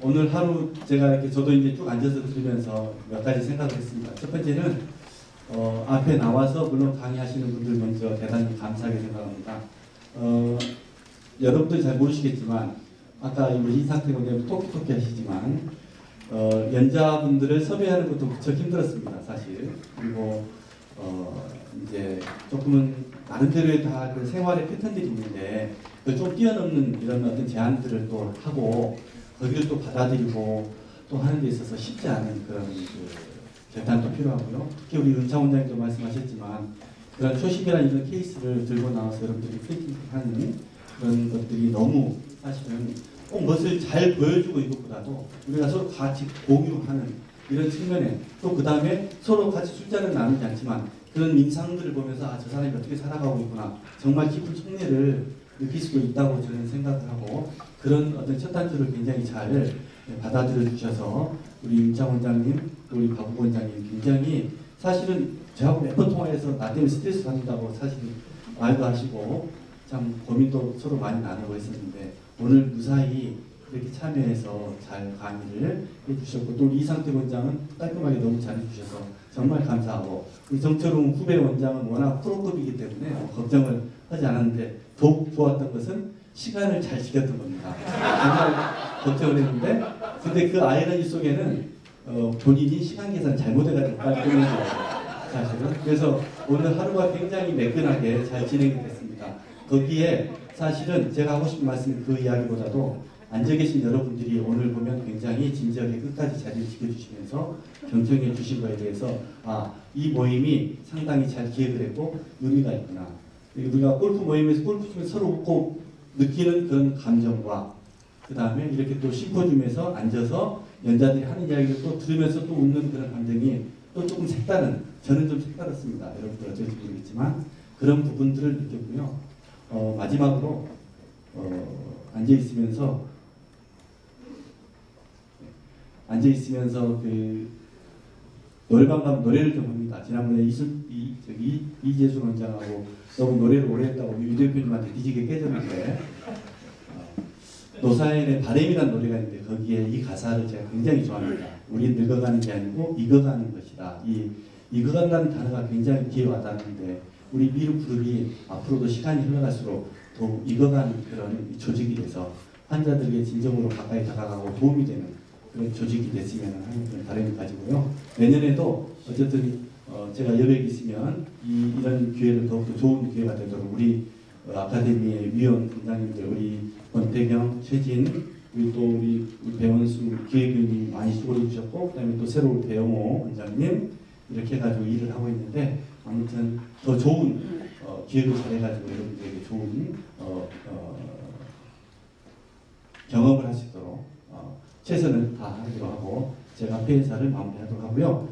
오늘 하루 제가 이렇게 저도 이제 쭉 앉아서 들으면서 몇 가지 생각을 했습니다. 첫 번째는 어, 앞에 나와서 물론 강의하시는 분들 먼저 대단히 감사하게 생각합니다. 어, 여러분들 잘 모르시겠지만 아까 우리 이상태 원장님 토끼토끼 하시지만 어, 연자분들을 섭외하는 것도 무척 힘들었습니다, 사실. 그리고 어, 이제 조금은 나름대로의 다 그 생활의 패턴들이 있는데 그걸 좀 뛰어넘는 이런 어떤 제안들을 또 하고 거기를 또 받아들이고 또 하는 데 있어서 쉽지 않은 그런 그 결단도 필요하고요. 특히 우리 은차 원장님도 말씀하셨지만 그런 초심이라는 이런 케이스를 들고 나와서 여러분들이 프레이팅하는 그런 것들이 너무 사실은 꼭 멋을 잘 보여주고 이것보다도 우리가 서로 같이 공유하는 이런 측면에 또 그 다음에 서로 같이 숫자는 나누지 않지만 그런 인상들을 보면서 아 저 사람이 어떻게 살아가고 있구나 정말 깊은 속내를 느낄 수도 있다고 저는 생각을 하고 그런 어떤 첫 단추를 굉장히 잘 받아들여 주셔서 우리 임창 원장님 또 우리 박국 원장님 굉장히 사실은 저하고 몇 번 통화해서 나 때문에 스트레스 받는다고 사실 말도 하시고 참 고민도 서로 많이 나누고 했었는데 오늘 무사히 이렇게 참여해서 잘 강의를 해주셨고 또 이상태 원장은 깔끔하게 너무 잘해주셔서 정말 감사하고 우리 정철웅 후배 원장은 워낙 프로급이기 때문에 뭐 걱정을 하지 않았는데 더욱 좋았던 것은 시간을 잘 지켰던 겁니다. 정말 걱정을 했는데 근데 그 아이러니 속에는 어, 본인이 시간 계산 잘못해가지고 거예요. 사실은 그래서 오늘 하루가 굉장히 매끈하게 잘 진행이 됐습니다. 거기에 사실은 제가 하고 싶은 말씀이 그 이야기보다도 앉아 계신 여러분들이 오늘 보면 굉장히 진지하게 끝까지 자리를 지켜주시면서 경청해 주신 거에 대해서 아, 이 모임이 상당히 잘 기획을 했고 의미가 있구나. 우리가 골프 모임에서 골프 중에 서로 웃고 느끼는 그런 감정과 그 다음에 이렇게 또 심포지움에서 앉아서 연자들이 하는 이야기를 또 들으면서 또 웃는 그런 감정이 또 조금 색다른 저는 좀 색다랐습니다. 여러분들 어쩔지 모르겠지만 그런 부분들을 느꼈고요. 어, 마지막으로 어, 앉아 있으면서 앉아 있으면서 그 노래방 가면 노래를 좀 합니다. 지난번에 이수 이 저기 이재수 원장하고 너무 노래를 오래 했다고 유 대표님한테 뒤지게 깨졌는데 어, 노사연의 바램이라는 노래가 있는데 거기에 이 가사를 제가 굉장히 좋아합니다. 우리 늙어가는 게 아니고 익어가는 것이다. 이 익어간다는 단어가 굉장히 귀에 와닿는데 우리 미륵 그룹이 앞으로도 시간이 흘러갈수록 더욱 익어가는 그런 조직이 돼서 환자들에게 진정으로 가까이 다가가고 도움이 되는 그런 조직이 됐으면 하는 그런 바람을 가지고요. 내년에도 어쨌든 어, 제가 여력이 있으면 이, 이런 기회를 더욱더 좋은 기회가 되도록 우리 어, 아카데미의 위원 분장님들 우리 권태경, 최진, 우리 또 우리, 배원수 기획위원님 많이 수고해 주셨고 그다음에 또 새로 우리 배영호 원장님 이렇게 해가지고 일을 하고 있는데 아무튼 더 좋은 어, 기획을 잘해가지고 여러분들에게 좋은 어, 어, 경험을 할 수 있도록 어, 최선을 다하기로 하고 제가 폐회사를 마무리하도록 하고요.